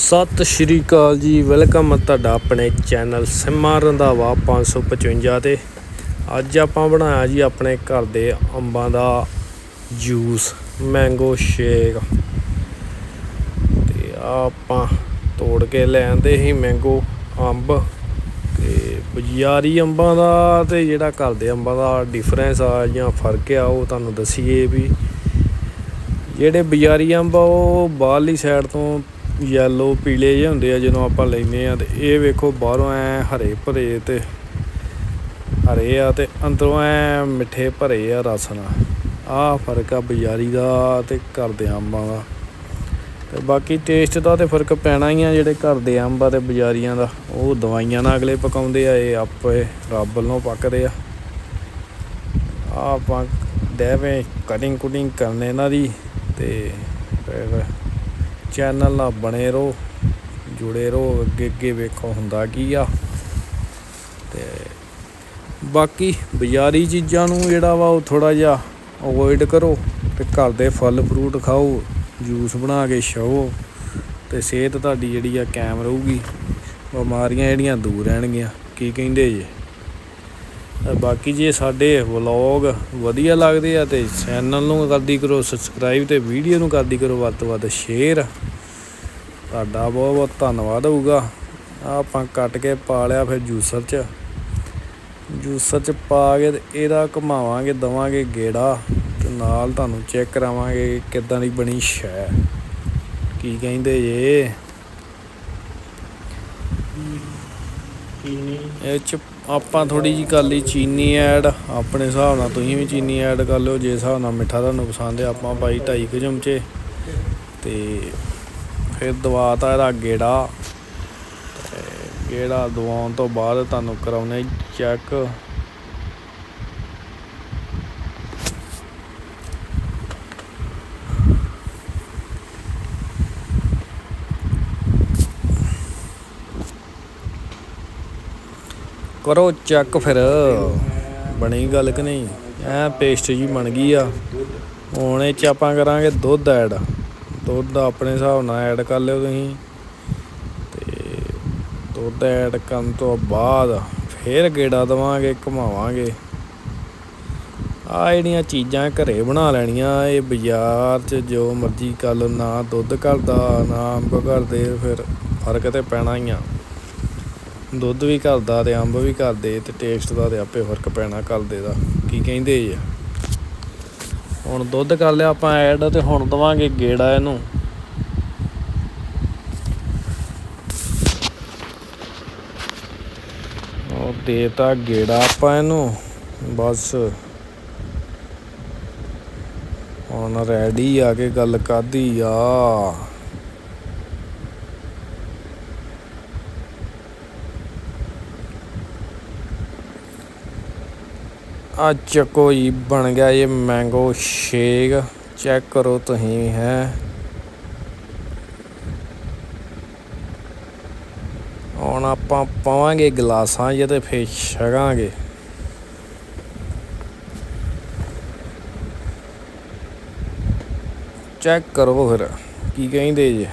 ਸਤਿ ਸ਼੍ਰੀ ਅਕਾਲ ਜੀ, ਵੈਲਕਮ ਹੈ ਤੁਹਾਡਾ ਆਪਣੇ ਚੈਨਲ ਸਿਮਾ ਰੰਧਾਵਾ 555 ਤੇ। ਅੱਜ ਆਪਾਂ ਬਣਾਇਆ ਜੀ ਆਪਣੇ ਘਰ ਦੇ ਅੰਬਾਂ ਦਾ ਜੂਸ, ਮੈਂਗੋ ਸ਼ੇਕ। ਤੇ ਆਪਾਂ ਤੋੜ ਕੇ ਲੈ ਆਂਦੇ ਸੀ ਮੈਂਗੋ ਅੰਬ ਤੇ ਬਜ਼ਾਰੀ ਅੰਬਾਂ ਦਾ ਤੇ ਜਿਹੜਾ ਘਰ ਦੇ ਅੰਬਾਂ ਦਾ ਡਿਫਰੈਂਸ ਆ ਜਾਂ ਫ਼ਰਕ ਆ, ਉਹ ਤੁਹਾਨੂੰ ਦਸੀਏ ਵੀ ਜਿਹੜੇ ਬਜ਼ਾਰੀ ਅੰਬ ਆ, ਉਹ ਬਾਹਰਲੀ ਸਾਈਡ ਤੋਂ ਯੈਲੋ ਪੀਲੇ ਜਿਹੇ ਹੁੰਦੇ ਆ ਜਦੋਂ ਆਪਾਂ ਲੈਨੇ ਆ ਤੇ ਇਹ ਵੇਖੋ ਬਾਹਰੋਂ ਐ ਹਰੇ ਭਰੇ ਤੇ ਹਰੇ ਆ ਤੇ ਅੰਦਰੋਂ ਐ ਮਿੱਠੇ ਭਰੇ ਆ ਰਸ ਨਾਲ। ਆਹ ਫ਼ਰਕ ਆ ਬਜ਼ਾਰੀ ਦਾ ਤੇ ਘਰ ਦੇ ਅੰਬਾਂ ਦਾ। ਤੇ ਬਾਕੀ ਟੇਸਟ ਦਾ ਤੇ ਫ਼ਰਕ ਪੈਣਾ ਹੀ ਆ ਜਿਹੜੇ ਘਰ ਦੇ ਅੰਬ ਆ ਤੇ ਬਜ਼ਾਰੀਆਂ ਦਾ। ਉਹ ਦਵਾਈਆਂ ਨਾਲ ਅਗਲੇ ਪਕਾਉਂਦੇ ਆ, ਇਹ ਆਪੇ ਰੱਬ ਵੱਲੋਂ ਪੱਕਦੇ ਆ। ਆਹ ਆਪਾਂ ਡੈਵੇਂ ਕਟਿੰਗ ਕੁਟਿੰਗ ਕਰਨੇ ਇਹਨਾਂ ਦੀ ਤੇ ਫਿਰ ਚੈਨਲ ਨਾਲ ਬਣੇ ਰਹੋ, ਜੁੜੇ ਰਹੋ, ਅੱਗੇ ਅੱਗੇ ਵੇਖੋ ਹੁੰਦਾ ਕੀ ਆ। ਤੇ ਬਾਕੀ ਬਾਜ਼ਾਰੀ ਚੀਜ਼ਾਂ ਨੂੰ ਜਿਹੜਾ ਵਾ ਉਹ ਥੋੜਾ ਜਿਹਾ ਅਵੋਇਡ ਕਰੋ ਤੇ ਘਰ ਦੇ ਫਲ ਫਰੂਟ ਖਾਓ ਜੂਸ ਬਣਾ ਕੇ ਛਾਓ ਤੇ ਸਿਹਤ ਤੁਹਾਡੀ ਜਿਹੜੀ ਆ ਕਾਇਮ ਰਹੂਗੀ। ਬਿਮਾਰੀਆਂ ਜਿਹੜੀਆਂ ਦੂਰ ਰਹਿਣਗੀਆਂ, ਕੀ ਕਹਿੰਦੇ ਜੇ? ਬਾਕੀ ਜੇ ਸਾਡੇ ਵਲੌਗ ਵਧੀਆ ਲੱਗਦੇ ਆ ਤੇ ਚੈਨਲ ਨੂੰ ਕਰਦੀ ਕਰੋ ਸਬਸਕ੍ਰਾਈਬ ਤੇ ਵੀਡੀਓ ਨੂੰ ਕਰਦੀ ਕਰੋ, ਵੱਧ ਤੋਂ ਵੱਧ ਸ਼ੇਅਰ ਤੁਹਾਡਾ ਬਹੁਤ ਬਹੁਤ ਧੰਨਵਾਦ ਹੋਊਗਾ। ਆਪਾਂ ਕੱਟ ਕੇ ਪਾ ਲਿਆ ਫਿਰ ਜੂਸਰ 'ਚ। ਜੂਸਰ 'ਚ ਪਾ ਕੇ ਤੇ ਇਹਦਾ ਘੁਮਾਵਾਂਗੇ, ਦਵਾਂਗੇ ਗੇੜਾ ਤੇ ਨਾਲ ਤੁਹਾਨੂੰ ਚੈੱਕ ਕਰਾਵਾਂਗੇ ਕਿੱਦਾਂ ਦੀ ਬਣੀ ਸ਼ੈ। ਕੀ ਕਹਿੰਦੇ ਜੇ? ਇਹ ਚ ਆਪਾਂ ਥੋੜੀ ਜੀ ਕਰ ਲਈ ਚੀਨੀ ਐਡ। ਆਪਣੇ ਹਿਸਾਬ ਨਾਲ ਤੁਸੀਂ ਵੀ ਚੀਨੀ ਐਡ ਕਰ ਲਿਓ। ਜੇ ਹਿਸਾਬ ਨਾਲ ਮਿੱਠਾ ਤੁਹਾਨੂੰ ਪਸੰਦ ਹੈ, ਆਪਾਂ ਪਾਈ ਢਾਈ ਕੁ ਚਮਚੇ। ਤੇ ਫਿਰ ਦਵਾਤਾ ਇਹਦਾ ਗੇੜਾ। ਗੇੜਾ ਦਵਾਉਣ ਤੋਂ ਬਾਅਦ ਤੁਹਾਨੂੰ ਕਰਾਉਨੇ ਚੈੱਕ। ਕਰੋ, ਚੈੱਕ ਫਿਰ। ਬਣੀ ਗੱਲ ਕਿ ਨਹੀਂ? ਐ ਪੇਸਟ ਜੀ ਬਣ ਗਈ ਆ। ਹੁਣ ਇਹ ਚ ਆਪਾਂ ਕਰਾਂਗੇ ਦੁੱਧ ਐਡ। ਦੁੱਧ ਆਪਣੇ ਹਿਸਾਬ ਨਾਲ ਐਡ ਕਰ ਲਿਓ ਤੁਸੀਂ। ਤੇ ਦੁੱਧ ਐਡ ਕਰਨ ਤੋਂ ਬਾਅਦ ਫੇਰ ਗੇੜਾ ਦਵਾਂਗੇ, ਘੁਮਾਵਾਂਗੇ। ਆ ਜਿਹੜੀਆਂ ਚੀਜ਼ਾਂ ਘਰੇ ਬਣਾ ਲੈਣੀਆਂ, ਇਹ ਬਾਜ਼ਾਰ 'ਚ ਜੋ ਮਰਜ਼ੀ ਕਰ ਨਾ ਦੁੱਧ ਘਰ ਨਾ ਅੰਬ ਘਰ ਫਿਰ ਫ਼ਰਕ ਤੇ ਪੈਣਾ ਹੀ ਆ। ਦੁੱਧ ਵੀ ਘਰ ਦਾ ਤੇ ਅੰਬ ਵੀ ਘਰ ਦੇ ਤੇ ਟੇਸਟ ਦਾ ਤੇ ਆਪੇ ਫ਼ਰਕ ਪੈਣਾ ਘਰ ਦੇ ਦਾ। ਕੀ ਕਹਿੰਦੇ ਜੀ? ਹੁਣ ਦੁੱਧ ਕਰ ਲਿਆ, ਆਪਾਂ ਐਡ ਤੇ ਹੁਣ ਦਵਾਂਗੇ ਗੇੜਾ ਇਹਨੂੰ। ਉਹ ਦੇਤਾ ਗੇੜਾ ਆਪਾਂ ਇਹਨੂੰ, ਬਸ। ਹੁਣ ਰੈਡੀ ਆ ਕੇ ਗੱਲ ਕਰਦੀ ਆ। ਆ ਚੱਕੋ ਜੀ ਬਣ ਗਿਆ ਇਹ ਮੈਂਗੋ ਸ਼ੇਕ ਚੈੱਕ ਕਰੋ ਤੁਸੀਂ ਹੈ। ਹੁਣ ਆਪਾਂ ਪਾਵਾਂਗੇ ਗਲਾਸਾਂ 'ਚ ਤੇ ਫੇਰ ਛਕਾਂਗੇ। ਚੈੱਕ ਕਰੋ ਫਿਰ, ਕੀ ਕਹਿੰਦੇ ਜੇ?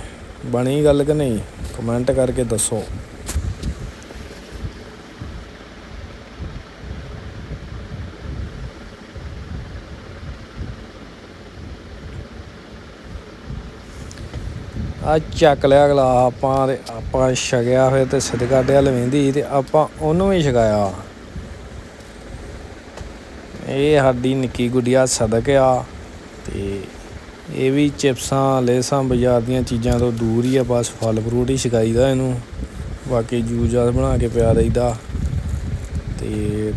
ਬਣੀ ਗੱਲ ਕਿ ਨਹੀਂ? ਕਮੈਂਟ ਕਰਕੇ ਦੱਸੋ। ਆ ਚੱਕ ਲਿਆ ਅਗਲਾ ਆਪਾਂ ਤੇ ਆਪਾਂ ਛਕਿਆ ਫਿਰ ਤੇ ਸਦਕਾ ਡਿਆ ਲਵੇਂਦੀ ਤੇ ਆਪਾਂ ਉਹਨੂੰ ਵੀ ਛਕਾਇਆ। ਇਹ ਸਾਡੀ ਨਿੱਕੀ ਗੁੱਡੀਆ ਸਦਕ ਆ ਤੇ ਇਹ ਵੀ ਚਿਪਸਾਂ, ਲੇਸਾਂ, ਬਾਜ਼ਾਰ ਦੀਆਂ ਚੀਜ਼ਾਂ ਤੋਂ ਦੂਰ ਹੀ ਆ, ਬਸ ਫਲ ਫਰੂਟ ਹੀ ਛਕਾਈਦਾ ਇਹਨੂੰ। ਬਾਕੀ ਜੂਸ ਜਾਸ ਬਣਾ ਕੇ ਪਿਆ ਦਈਦਾ ਤੇ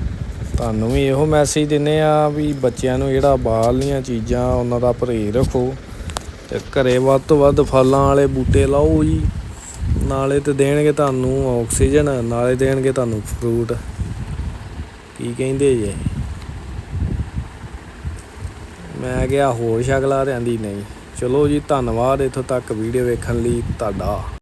ਤੁਹਾਨੂੰ ਵੀ ਇਹੋ ਮੈਸੇਜ ਦਿੰਨੇ ਆ ਵੀ ਬੱਚਿਆਂ ਨੂੰ ਜਿਹੜਾ ਬਾਹਰਲੀਆਂ ਚੀਜ਼ਾਂ, ਉਹਨਾਂ ਦਾ ਪਰਹੇਜ਼ ਰੱਖੋ। ਤੇ ਘਰੇ ਵੱਧ ਤੋਂ ਵੱਧ ਫਲਾਂ ਵਾਲੇ ਬੂਟੇ ਲਾਓ ਜੀ। ਨਾਲੇ ਤੇ ਦੇਣਗੇ ਤੁਹਾਨੂੰ ਆਕਸੀਜਨ, ਨਾਲੇ ਦੇਣਗੇ ਤੁਹਾਨੂੰ ਫਰੂਟ ਕੀ ਕਹਿੰਦੇ ਜੇ ਮੈਂ ਕਿਹਾ ਹੋਰ ਸ਼ਕਲਾ ਤੇ ਆਂਦੀ ਨਹੀਂ। ਚਲੋ ਜੀ, ਧੰਨਵਾਦ ਇੱਥੋਂ ਤੱਕ ਵੀਡੀਓ ਵੇਖਣ ਲਈ, ਤੁਹਾਡਾ।